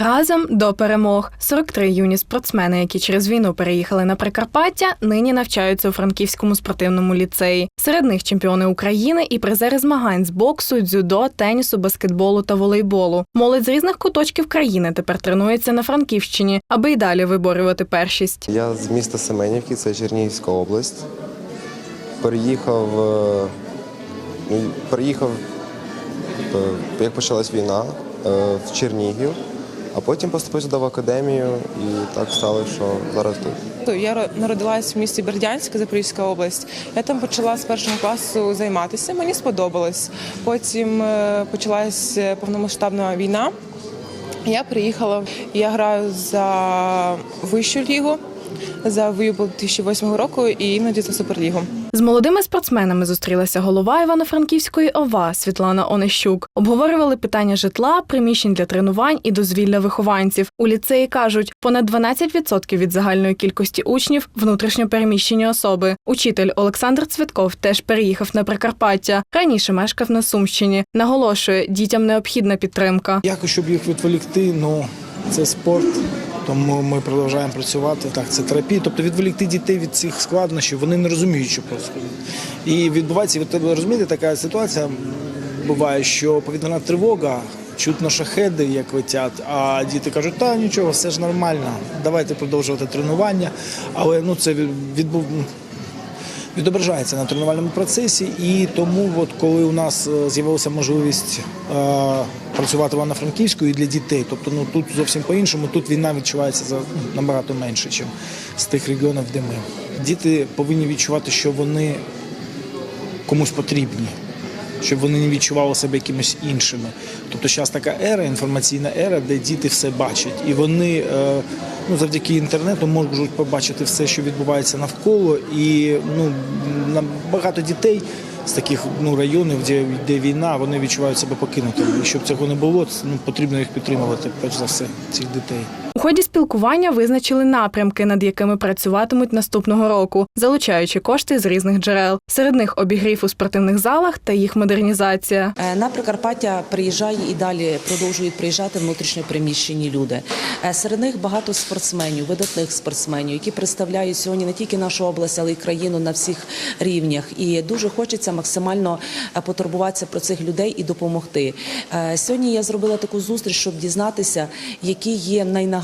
Разом до перемог 43 юні спортсмени, які через війну переїхали на Прикарпаття, нині навчаються у Франківському спортивному ліцеї. Серед них чемпіони України і призери змагань з боксу, дзюдо, тенісу, баскетболу та волейболу. Молодь з різних куточків країни тепер тренується на Франківщині, аби й далі виборювати першість. Я з міста Семенівки, це Чернігівська область. Переїхав, е, ну, переїхав, е, як почалась війна е, в Чернігів, а потім поступив сюди в академію і так стало, що зараз тут. Я ро- народилась в місті Бердянськ, Запорізька область. Я там почала з першого класу займатися. Мені сподобалось. Потім почалася почалась е, повномасштабна війна. Я приїхала. Я граю за вищу лігу, за Виюбл 2008 року і іноді за суперлігу. З молодими спортсменами зустрілася голова Івано-Франківської ОВА Світлана Онищук. Обговорювали питання житла, приміщень для тренувань і дозвілля вихованців. У ліцеї кажуть, понад 12% від загальної кількості учнів внутрішньопереміщені особи. Учитель Олександр Цвітков теж переїхав на Прикарпаття. Раніше мешкав на Сумщині. Наголошує, дітям необхідна підтримка. Якось, щоб їх відволікти, ну це спорт. Тому ми продовжуємо працювати. Так, це терапія. Тобто відволікти дітей від цих складнощів, вони не розуміють, що просто. І відбувається, ви розумієте, така ситуація буває, що повітряна тривога, чутно шахеди, як летять, а діти кажуть, та нічого, все ж нормально, давайте продовжувати тренування. Але ну це відбув відображається на тренувальному процесі, і тому, от коли у нас е, з'явилася можливість е, працювати в Івано-Франківську і для дітей, тобто ну тут зовсім по-іншому, тут війна відчувається за ну, набагато менше, ніж з тих регіонів, де ми. Діти повинні відчувати, що вони комусь потрібні. Щоб вони не відчували себе якимось іншими. Тобто зараз така ера, інформаційна ера, де діти все бачать, і вони е, ну, завдяки інтернету можуть побачити все, що відбувається навколо. І ну, багато дітей з таких ну, районів, де йде війна, вони відчувають себе покинутими. І щоб цього не було, ну, потрібно їх підтримувати, перш за все, цих дітей. У ході спілкування визначили напрямки, над якими працюватимуть наступного року, залучаючи кошти з різних джерел. Серед них обігрів у спортивних залах та їх модернізація. Е, На Прикарпаття приїжджає і далі продовжують приїжджати внутрішньо приміщені люди. Е, Серед них багато спортсменів, видатних спортсменів, які представляють сьогодні не тільки нашу область, але й країну на всіх рівнях. І дуже хочеться максимально е, потурбуватися про цих людей і допомогти. Сьогодні я зробила таку зустріч, щоб дізнатися, які є найнагальніші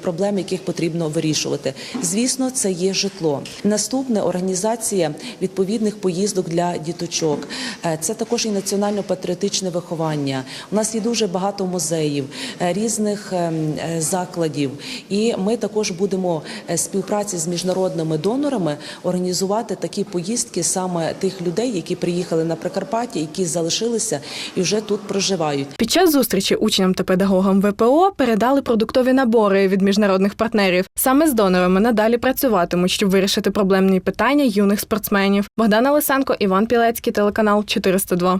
проблеми, яких потрібно вирішувати. Звісно, це є житло. Наступне організація відповідних поїздок для діточок. Е, Це також і національно-патріотичне виховання. У нас є дуже багато музеїв, е, різних е, закладів, і ми також будемо співпраці з міжнародними донорами організувати такі поїздки саме тих людей, які приїхали на Прикарпаття, які залишилися і вже тут проживають. Під час зустрічі учням та педагогам ВПО передали продуктові набори від міжнародних партнерів. Саме з донорами надалі працюватимуть, щоб вирішити проблемні питання юних спортсменів. Богдана Лисенко, Іван Пілецький, телеканал 402.